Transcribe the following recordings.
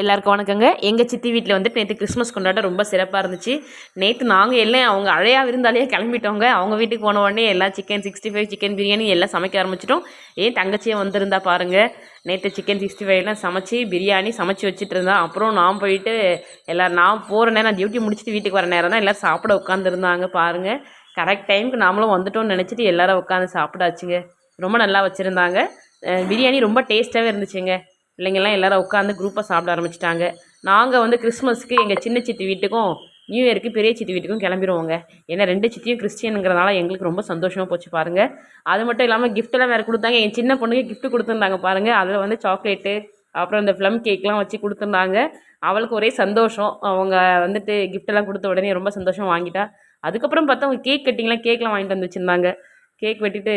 எல்லாருக்கும் வணக்கங்க. எங்கள் சித்தி வீட்டில் வந்துட்டு நேற்று கிறிஸ்மஸ் கொண்டாட்டம் ரொம்ப சிறப்பாக இருந்துச்சு. நேற்று நாங்கள் எல்லாம் அவங்க அழையாக இருந்தாலே கிளம்பிட்டோங்க. அவங்க வீட்டுக்கு போன உடனே எல்லாம் chicken sixty five chicken biryani எல்லாம் சமைக்க ஆரம்பிச்சிட்டோம். ஏன் தங்கச்சியே வந்திருந்தா பாருங்கள் நேற்று சிக்கன் சிக்ஸ்டி ஃபைவ்லாம் சமைச்சி பிரியாணி சமைச்சு வச்சுட்டு இருந்தேன் அப்புறம் நான் போயிட்டு எல்லோரும் நான் போகிற நேரம் டியூட்டி முடிச்சுட்டு வீட்டுக்கு வர நேரம் தான் எல்லோரும் சாப்பிட உட்காந்துருந்தாங்க பாருங்கள் கரெக்ட் டைமுக்கு நாமளும் வந்துட்டோம்னு நினச்சிட்டு எல்லோரும் உட்காந்து சாப்பிடாச்சுங்க ரொம்ப நல்லா வச்சுருந்தாங்க. பிரியாணி ரொம்ப டேஸ்ட்டாகவே இருந்துச்சுங்க. பிள்ளைங்கள்லாம் எல்லோரும் உட்காந்து குரூப்பாக சாப்பிட ஆரம்பிச்சிட்டாங்க. நாங்கள் வந்து கிறிஸ்மஸ்க்கு எங்கள் சின்ன சித்தி வீட்டுக்கும் நியூ இயருக்கு பெரிய சித்தி வீட்டுக்கும் கிளம்பிடுவோங்க. ஏன்னா ரெண்டு சித்தியும் கிறிஸ்டியனுங்கிறனால எங்களுக்கு ரொம்ப சந்தோஷமாக போச்சு பாருங்கள் அது மட்டும் இல்லாமல் கிஃப்ட்டெல்லாம் வேறு கொடுத்தாங்க. என் சின்ன பொண்ணுக்கு கிஃப்ட் கொடுத்துருந்தாங்க பாருங்கள் அதில் வந்து சாக்லேட்டு அப்புறம் இந்த ஃப்ளம் கேக்லாம் வச்சு கொடுத்துருந்தாங்க. அவளுக்கு ஒரே சந்தோஷம். அவங்க வந்துட்டு கிஃப்ட்டெல்லாம் கொடுத்த உடனே ரொம்ப சந்தோஷம் வாங்கிட்டா. அதுக்கப்புறம் பார்த்தா அவங்க கேக் கட்டிங்லாம் கேக்லாம் வாங்கிட்டு வந்து வச்சுருந்தாங்க. கேக் வெட்டிட்டு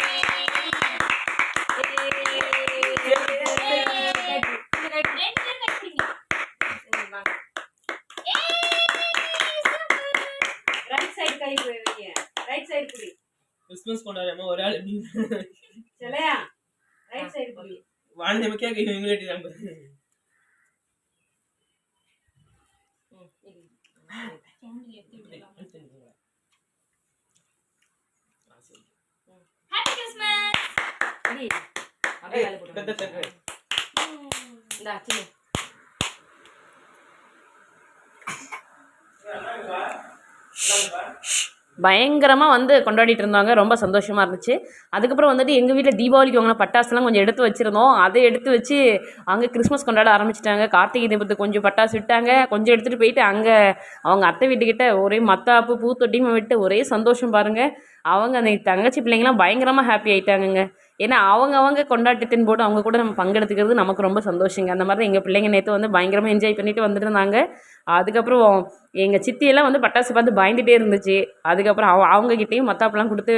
கை வைங்க ரைட் சைடு புடி கிறிஸ்மஸ் கொண்டாடாம ஒரு ஆள் சரியா ரைட் சைடு புடி வாழ்ந்த நமக்கே! அப்படியே வேலை போடுங்க இந்தா பயங்கரமாக வந்து கொண்டாடிட்டு இருந்தாங்க. ரொம்ப சந்தோஷமாக இருந்துச்சு. அதுக்கப்புறம் வந்துட்டு எங்கள் வீட்டில் தீபாவளிக்கு வாங்கின பட்டாசுலாம் கொஞ்சம் எடுத்து வச்சுருந்தோம். அதை எடுத்து வச்சு அங்கே கிறிஸ்மஸ் கொண்டாட ஆரம்பிச்சிட்டாங்க. கார்த்திகை தீபத்துக்கு கொஞ்சம் பட்டாசு விட்டாங்க. கொஞ்சம் எடுத்துகிட்டு போயிட்டு அங்கே அவங்க அத்தை வீட்டுக்கிட்ட ஒரே மத்தாப்பு பூத்தொட்டியும் விட்டு ஒரே சந்தோஷம் பாருங்கள் அவங்க அந்த தங்கச்சி பிள்ளைங்களாம் பயங்கரமாக ஹாப்பி ஆயிட்டாங்கங்க. ஏன்னா அவங்க அவங்க கொண்டாட்டத்தின் போது அவங்க கூட நம்ம பங்கெடுத்துக்கிறது நமக்கு ரொம்ப சந்தோஷங்க. அந்த மாதிரி தான் எங்கள் பிள்ளைங்க நேற்று வந்து பயங்கரமாக என்ஜாய் பண்ணிட்டு வந்துருந்தாங்க. அதுக்கப்புறம் எங்கள் சித்தியெல்லாம் வந்து பட்டாசு பார்த்து பயந்துகிட்டே இருந்துச்சு. அதுக்கப்புறம் அவ அவங்கக்கிட்டேயும் மத்தாப்பெல்லாம் கொடுத்து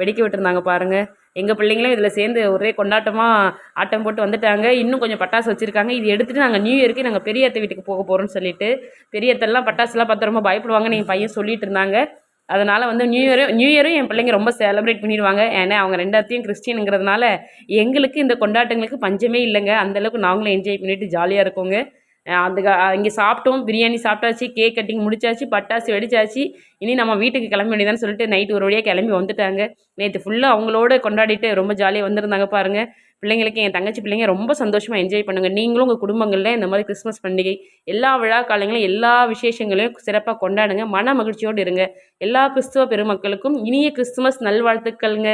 வெடிக்க விட்டுருந்தாங்க பாருங்கள் எங்கள் பிள்ளைங்களும் இதில் சேர்ந்து ஒரே கொண்டாட்டமாக ஆட்டம் போட்டு வந்துட்டாங்க. இன்னும் கொஞ்சம் பட்டாசு வச்சுருக்காங்க. இது எடுத்துகிட்டு நாங்கள் நியூ இயருக்கு நாங்கள் பெரியத்த வீட்டுக்கு போக போகிறோம்னு சொல்லிட்டு பெரியத்தெல்லாம் பட்டாசுலாம் பார்த்து ரொம்ப பயப்படுவாங்கன்னு எங்கள் பையன் சொல்லிட்டு இருந்தாங்க. அதனால் வந்து நியூ இயரும் நியூ இயரும் என் பிள்ளைங்க ரொம்ப செலிப்ரேட் பண்ணிடுவாங்க. ஏன்னா அவங்க ரெண்டாத்தையும் கிறிஸ்டினுங்கிறதுனால எங்களுக்கு இந்த கொண்டாட்டங்களுக்கு பஞ்சமே இல்லைங்க. அந்தளவுக்கு நாங்களும் என்ஜாய் பண்ணிட்டு ஜாலியாக இருக்கோங்க. அந்த இங்கே சாப்பிட்டோம். பிரியாணி சாப்பிட்டாச்சு கேக் கட்டிங் முடிச்சாச்சு பட்டாசு வெடிச்சாச்சு. இனி நம்ம வீட்டுக்கு கிளம்ப வேண்டியதான்னு சொல்லிட்டு நைட்டு ஒரு வழியாக கிளம்பி வந்துட்டாங்க. நேற்று ஃபுல்லாக அவங்களோட கொண்டாடிட்டு ரொம்ப ஜாலியாக வந்திருந்தாங்க பாருங்கள் பிள்ளைங்களுக்கு என் தங்கச்சி பிள்ளைங்க ரொம்ப சந்தோஷமாக என்ஜாய் பண்ணுங்கள் நீங்களும் உங்கள் குடும்பங்களில் இந்த மாதிரி கிறிஸ்மஸ் பண்டிகை எல்லா விழா காலங்களும் எல்லா விசேஷங்களையும் சிறப்பாக கொண்டாடுங்க. மன மகிழ்ச்சியோடு இருங்க. எல்லா கிறிஸ்துவ பெருமக்களுக்கும் இனிய கிறிஸ்துமஸ் நல்வாழ்த்துக்கள்ங்க.